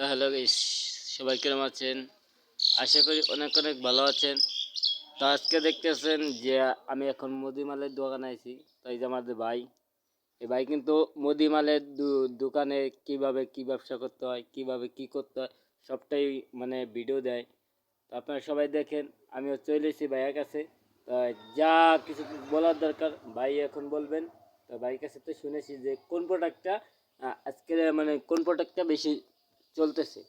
তো হ্যালো সবাই কেমন আছেন? আশা করি অনেক অনেক ভালো আছেন। তো আজকে দেখতেছেন যে আমি এখন মুদিমালের দোকানে আছি তাই যে আমাদের ভাই। এই ভাই কিন্তু মুদিমালের দোকানে কীভাবে কি ব্যবসা করতে হয়, কীভাবে কি করতে হয়, সবটাই মানে ভিডিও দেয়। তো আপনারা সবাই দেখেন, আমিও চলে এসেছি ভাইয়ের কাছে। যা কিছু বলার দরকার, ভাই এখন বলবেন। তো ভাইয়ের কাছে তো শুনেছি যে কোন প্রোডাক্টটা আজকে মানে কোন প্রোডাক্টটা বেশি চলতেছে।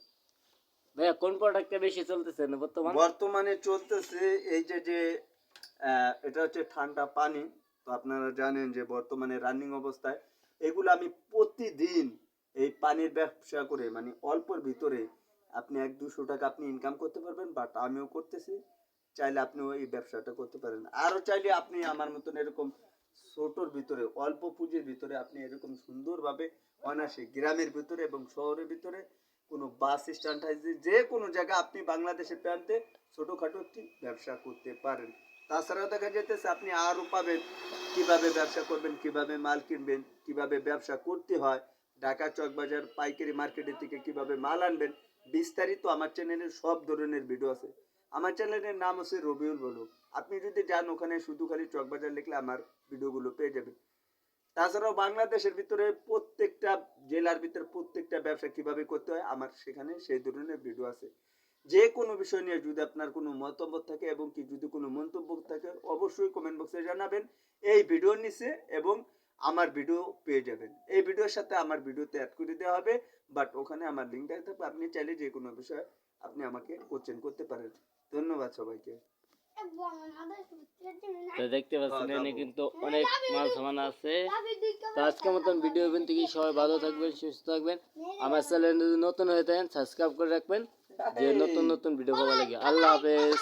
ভাইয়া, কোন প্রোডাক্টটা বেশি চলতেছে বর্তমান? বর্তমানে চলতেছে এই যে যে এটা হচ্ছে ঠান্ডা পানি। তো আপনারা জানেন যে বর্তমানে রানিং অবস্থায় এগুলো আমি প্রতিদিন এই পানির ব্যবসা করে মানে অল্পর ভিতরে আপনি এক, দুশো টাকা আপনি ইনকাম করতে পারবেন বাট আমিও করতেছি। চাইলে আপনিও এই ব্যবসাটা করতে পারেন। আরও চাইলে আপনি আমার মতন এরকম ছোটোর ভিতরে, অল্প পুঁজির ভিতরে আপনি এরকম সুন্দরভাবে অনায়াসে গ্রামের ভিতরে এবং শহরের ভিতরে কোনো বাস স্ট্যান্ড যে কোনো জায়গা আপনি বাংলাদেশের প্রান্তে ছোটোখাটো একটি ব্যবসা করতে পারেন। তাছাড়াও দেখা যেতেছে আপনি আরও পাবেন কীভাবে ব্যবসা করবেন, কীভাবে মাল কিনবেন, কীভাবে ব্যবসা করতে হয়, ঢাকা চকবাজার পাইকারি মার্কেটের থেকে কীভাবে মাল আনবেন, বিস্তারিত আমার চ্যানেলে সব ধরনের ভিডিও আছে। আমার চ্যানেলের নাম হচ্ছে রবিউল বলু আপনি যদি যান ওখানে শুধু খালি চকবাজার লিখলে আমার ভিডিওগুলো পেয়ে যাবেন। তাছাড়াও বাংলাদেশের ভিতরে প্রত্যেকটা জেলার ভিতরে প্রত্যেকটা ব্যবসা কীভাবে করতে হয়, আমার সেখানে সেই ধরনের ভিডিও আছে। যে কোনো বিষয় নিয়ে যদি আপনার কোনো মতামত থাকে এবং কি যদি কোনো মন্তব্য থাকে, অবশ্যই কমেন্ট বক্সে জানাবেন। এই ভিডিওর নিচে এবং আমার ভিডিও পেয়ে যাবেন। এই ভিডিওর সাথে আমার ভিডিওতে অ্যাড করে দেওয়া হবে বাট ওখানে আমার লিঙ্ক থাকবে। আপনি চাইলে যে কোনো বিষয়ে আপনি আমাকে কোশ্চেন করতে পারেন। ধন্যবাদ সবাইকে। তো দেখতে পাচ্ছেন এখানে কিন্তু অনেক মাল সামান আছে। তো আজকের মতন ভিডিও ইভেন্ট থেকে সবাই ভালো থাকবেন সুস্থ থাকবেন। আমার চ্যানেল যদি নতুন হয়ে থাকেন সাবস্ক্রাইব করে রাখবেন। যে নতুন নতুন ভিডিও পাওয়া লাগে। আল্লাহ হাফেজ।